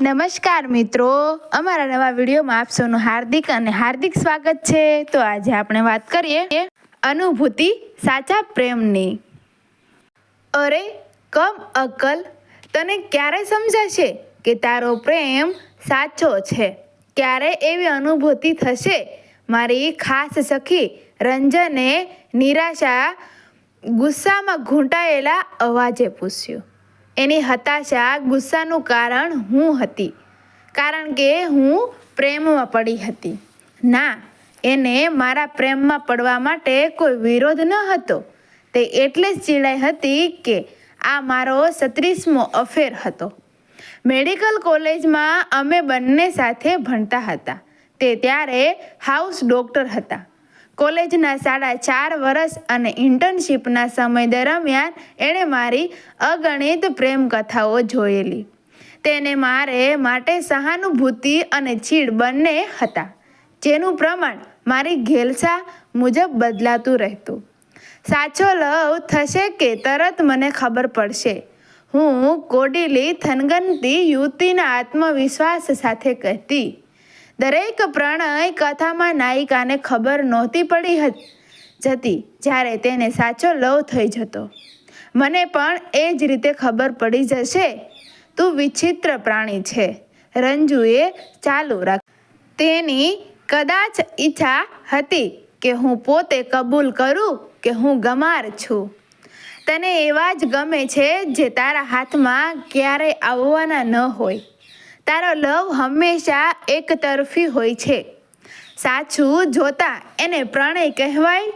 નમસ્કાર મિત્રો. અમારા નવા વિડીયોમાં આપ સૌનું હાર્દિક અને હાર્દિક સ્વાગત છે. તો આજે આપણે વાત કરીએ અનુભૂતિ સાચા પ્રેમની. અરે, કમ અકલ તને ક્યારે સમજાશે કે તારો પ્રેમ સાચો છે? ક્યારે એવી અનુભૂતિ થશે? મારી ખાસ સખી રંજને નિરાશા ગુસ્સામાં ઘૂંટાયેલા અવાજે પૂછ્યું. એની હતાશા ગુસ્સાનું કારણ હું હતી. કારણ કે હું પ્રેમમાં પડી હતી. ના, એને મારા પ્રેમમાં પડવા માટે કોઈ વિરોધ ન હતો. તે એટલે જ ચીડાઈ હતી કે આ મારો સત્રીસમો અફેર હતો. મેડિકલ કોલેજમાં અમે બંને સાથે ભણતા હતા. તે ત્યારે હાઉસ ડૉક્ટર હતા. કોલેજના સાડા ચાર વર્ષ અને ઇન્ટર્નશીપના સમય દરમિયાન એણે મારી અગણિત પ્રેમ કથાઓ જોયેલી. તેને મારે માટે સહાનુભૂતિ અને ચીડ બંને હતા, જેનું પ્રમાણ મારી ઘેલસા મુજબ બદલાતું રહેતું. સાચો લવ થશે કે તરત મને ખબર પડશે? હું કોડીલી થનગનતી યુવતીના આત્મવિશ્વાસ સાથે કહેતી દરેક પ્રણય કથામાં નાયિકાને ખબર નહોતી પડી જતી, જ્યારે તેને સાચો લવ થઈ જતો. મને પણ એ જ રીતે ખબર પડી જશે. તું વિચિત્ર પ્રાણી છે. રંજુએ ચાલુ રાખ તેની કદાચ ઈચ્છા હતી કે હું પોતે કબૂલ કરું કે હું ગમાર છું. તને એવા જ ગમે છે જે તારા હાથમાં ક્યારેય આવવાના ન હોય. તારો લવ હંમેશા એકતરફી હોય છે. સાચું જોતા એને પ્રણય કહેવાય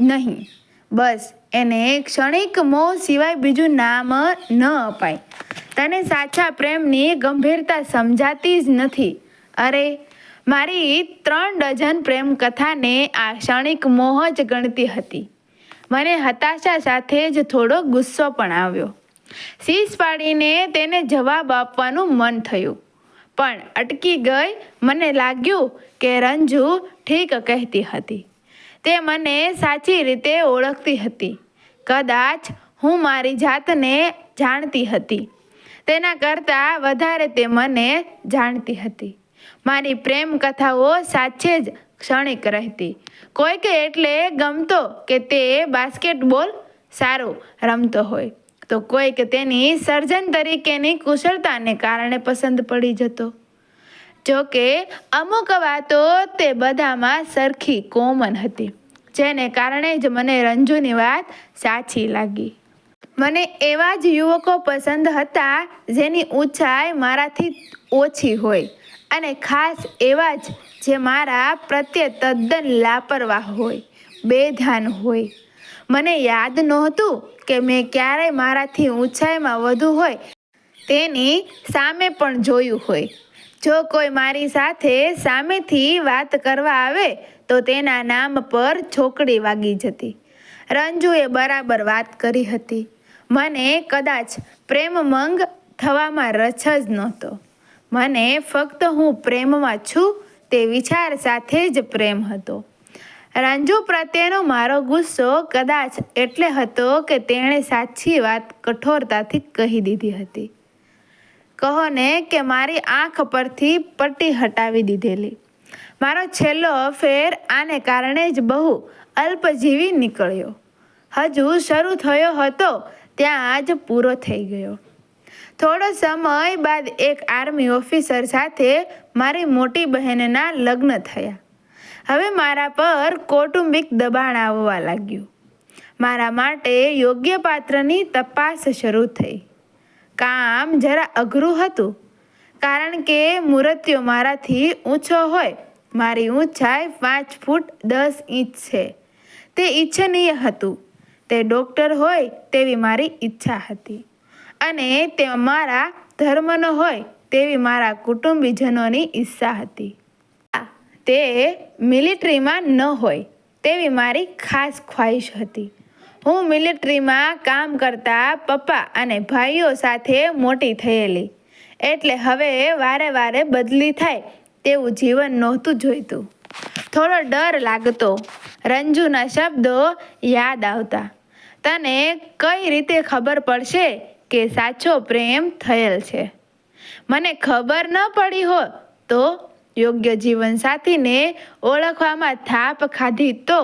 નહીં. બસ એને ક્ષણિક મોહ સિવાય બીજું નામ ન અપાય. તને સાચા પ્રેમની ગંભીરતા સમજાતી જ નથી. અરે, મારી ત્રણ ડઝન પ્રેમ કથાને આ ક્ષણિક મોહ જ ગણતી હતી. મને હતાશા સાથે જ થોડો ગુસ્સો પણ આવ્યો. શીશ પાડીને તેને જવાબ આપવાનું મન થયું. પણ અટકી ગઈ. મને લાગ્યું કે રંજુ ઠીક કહેતી હતી. તે મને સાચી રીતે ઓળખતી હતી. કદાચ હું મારી જાતને જાણતી હતી. તેના કરતાં વધારે તે મને જાણતી હતી. મારી પ્રેમ કથાઓ સાચે જ ક્ષણિક રહેતી. કોઈકે એટલે ગમતો કે તે બાસ્કેટબોલ સારો રમતો હોય. તો કોઈક તેની સર્જન તરીકેની કુશળતાને કારણે પસંદ પડી જતો. જો કે અમુક વાતો તે બધામાં સરખી કોમન હતી, જેને કારણે જ મને રંજુની વાત સાચી લાગી. મને એવા જ યુવકો પસંદ હતા જેની ઊંચાઈ મારાથી ઓછી હોય અને ખાસ એવા જ જે મારા પ્રત્યે તદ્દન લાપરવાહ હોય બેધ્યાન હોય. મને યાદ નહોતું કે મેં ક્યારેય મારાથી ઊંચાઈમાં વધુ હોય તેની સામે પણ જોયું હોય. જો કોઈ મારી સાથે સામેથી વાત કરવા આવે, તો તેના નામ પર છોકડી વાગી જતી. રંજુએ બરાબર વાત કરી હતી. મને કદાચ પ્રેમમંગ થવામાં રસ જ નહોતો. મને ફક્ત હું પ્રેમમાં છું તે વિચાર સાથે જ પ્રેમ હતો. રંજુ પ્રત્યેનો મારો ગુસ્સો કદાચ એટલે હતો કે તેણે સાચી વાત કઠોરતાથી કહી દીધી હતી. કહો ને કે મારી આંખ પરથી પટ્ટી હટાવી દીધેલી. મારો છેલ્લો ફેર આને કારણે જ બહુ અલ્પજીવી નીકળ્યો. હજુ શરૂ થયો હતો ત્યાં જ પૂરો થઈ ગયો. થોડો સમય બાદ એક આર્મી ઓફિસર સાથે મારી મોટી બહેનના લગ્ન થયા. હવે મારા પર કૌટુંબિક દબાણ આવવા લાગ્યું. મારા માટે યોગ્ય પાત્રની તપાસ શરૂ થઈ. કામ જરા અઘરું હતું, કારણ કે મૂર્તિઓ મારાથી ઊંચો હોય. મારી ઊંચાઈ પાંચ ફૂટ દસ ઇંચ છે. તે ઈચ્છનીય હતું. તે ડૉક્ટર હોય તેવી મારી ઈચ્છા હતી. અને તે મારા ધર્મનો હોય તેવી મારા કુટુંબીજનોની ઈચ્છા હતી. તે મિલિટરીમાં ન હોય તેવી મારી ખાસ ખ્વાહિશ હતી. હું મિલિટરીમાં કામ કરતા પપ્પા અને ભાઈઓ સાથે મોટી થયેલી. એટલે હવે વારે વારે બદલી થાય તેવું જીવન નહોતું જોઈતું. થોડો ડર લાગતો. રંજુના શબ્દો યાદ આવતા. તને કઈ રીતે ખબર પડશે કે સાચો પ્રેમ થયેલ છે? મને ખબર ન પડી હોત તો યોગ્ય જીવનસાથીને ઓળખવામાં થાપ ખાધી તો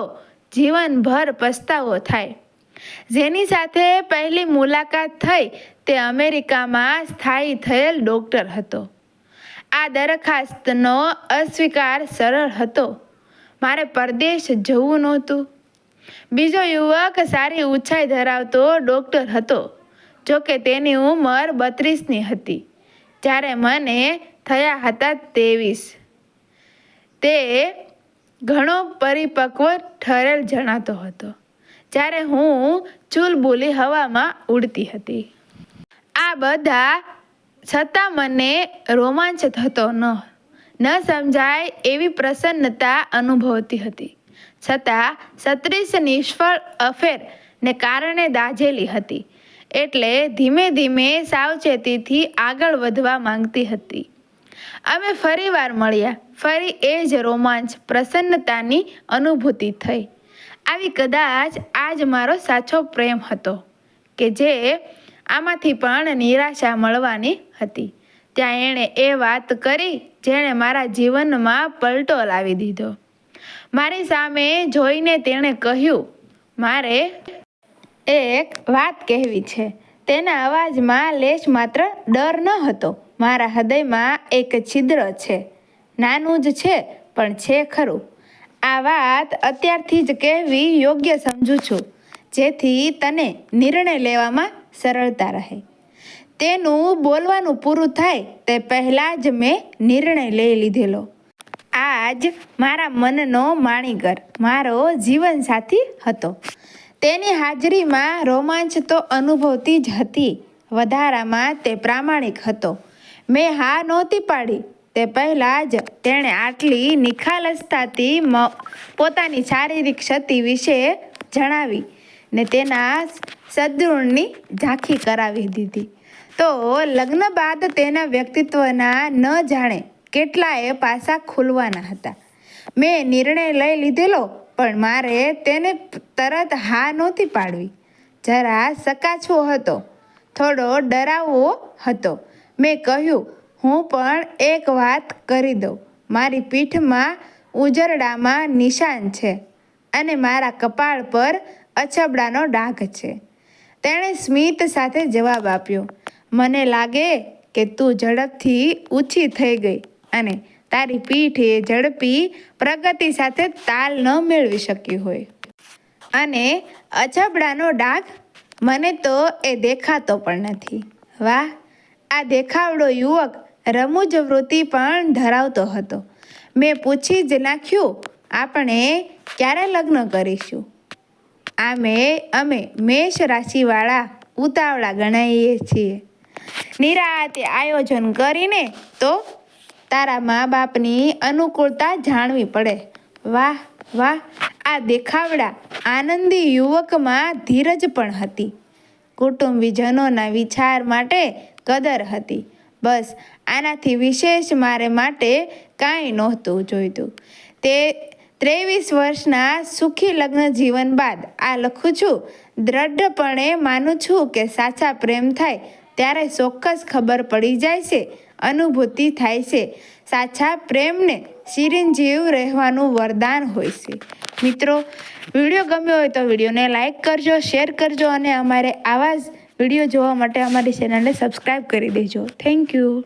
જીવનભર પસ્તાવો થાય. જેની સાથે પહેલી મુલાકાત થઈ તે અમેરિકામાં સ્થાયી થયેલ ડૉક્ટર હતો. આ દરખાસ્તનો અસ્વીકાર સરળ હતો. મારે પરદેશ જવું નહોતું. બીજો યુવક સારી ઊંચાઈ ધરાવતો ડૉક્ટર હતો જોકે તેની ઉંમર બત્રીસની હતી. જ્યારે મને થયા હતા ત્રેવીસ તે ઘણો પરિપક્વ ઠરેલ જણાતો હતો, જ્યારે હું ચૂલબુલી હવામાં ઉડતી હતી. આ બધા છતાં મને રોમાંચ થતો ન ન સમજાય એવી પ્રસન્નતા અનુભવતી હતી. છતાં સત્રીસ નિષ્ફળ અફેરને કારણે દાઝેલી હતી, એટલે ધીમે ધીમે સાવચેતીથી આગળ વધવા માંગતી હતી. અમે ફરીવાર મળ્યા ફરી એ જ રોમાંચ પ્રસન્નતાની અનુભૂતિ થઈ. આવી કદાચ આ જ મારો સાચો પ્રેમ હતો, કે જે આમાંથી પણ નિરાશા મળવાની હતી. ત્યાં એણે એ વાત કરી, જેણે મારા જીવનમાં પલટો લાવી દીધો. મારી સામે જોઈને તેણે કહ્યું, મારે એક વાત કહેવી છે. તેના અવાજમાં લેશ માત્ર ડર ન હતો. મારા હૃદયમાં એક છિદ્ર છે. નાનું જ છે, પણ છે ખરું. આ વાત અત્યારથી જ કહેવી યોગ્ય સમજું છું, જેથી તને નિર્ણય લેવામાં સરળતા રહે. તેનું બોલવાનું પૂરું થાય તે પહેલાં જ મેં નિર્ણય લઈ લીધેલો. આજ મારા મનનો માણીગર, મારો જીવનસાથી હતો. તેની હાજરીમાં રોમાંચ તો અનુભવતી જ હતી, વધારામાં તે પ્રામાણિક હતો. મેં હા નહોતી પાડી તે પહેલાં જ તેણે આટલી નિખાલસતાથી પોતાની શારીરિક ક્ષતિ વિશે જણાવી ને તેના સદૃણની ઝાંખી કરાવી દીધી. તો લગ્ન બાદ તેના વ્યક્તિત્વના ન જાણે કેટલાય પાસા ખુલવાના હતા. મેં નિર્ણય લઈ લીધેલો, પણ મારે તેને તરત હા નહોતી પાડવી. જરા સકાછો હતો. થોડો ડરાવવો હતો. મેં કહ્યું હું પણ એક વાત કરી દઉં. મારી પીઠમાં ઉજરડામાં નિશાન છે અને મારા કપાળ પર અછબડાનો ડાઘ છે. તેણે સ્મિત સાથે જવાબ આપ્યો, મને લાગે કે તું ઝડપથી ઊંચી થઈ ગઈ અને તારી પીઠ એ ઝડપી પ્રગતિ સાથે તાલ ન મેળવી શકી હોય. અને અછબડાનો ડાઘ મને તો એ દેખાતો પણ નથી. વાહ! આ દેખાવડો યુવક રમૂજ વૃત્તિ પણ ધરાવતો હતો. મેં પૂછી જ નાખ્યું, આપણે ક્યારે લગ્ન કરીશું? આમે, અમે મેષ રાશિવાળા ઉતાવળા ગણાઈએ છીએ. નિરાતે આયોજન કરીને તો તારા મા બાપની અનુકૂળતા જાણવી પડે. વાહ વાહ, આ દેખાવડા આનંદી યુવકમાં ધીરજ પણ હતી. કુટુંબીજનોના વિચાર માટે કદર હતી. બસ, આનાથી વિશેષ મારે માટે કાંઈ નહોતું જોઈતું. તે ત્રેવીસ વર્ષના સુખી લગ્ન જીવન બાદ આ લખું છું, દ્રઢપણે માનું છું કે સાચા પ્રેમ થાય, ત્યારે ચોક્કસ ખબર પડી જાય છે, અનુભૂતિ થાય છે. સાચા પ્રેમને ચિરંજીવ રહેવાનું વરદાન હોય છે. મિત્રો, વીડિયો ગમ્યો હોય તો વિડીયોને લાઈક કરજો, શેર કરજો અને અમારે આવા જ વીડિયો જોવા માટે અમારી ચેનલને સબસ્ક્રાઈબ કરી દેજો. Thank you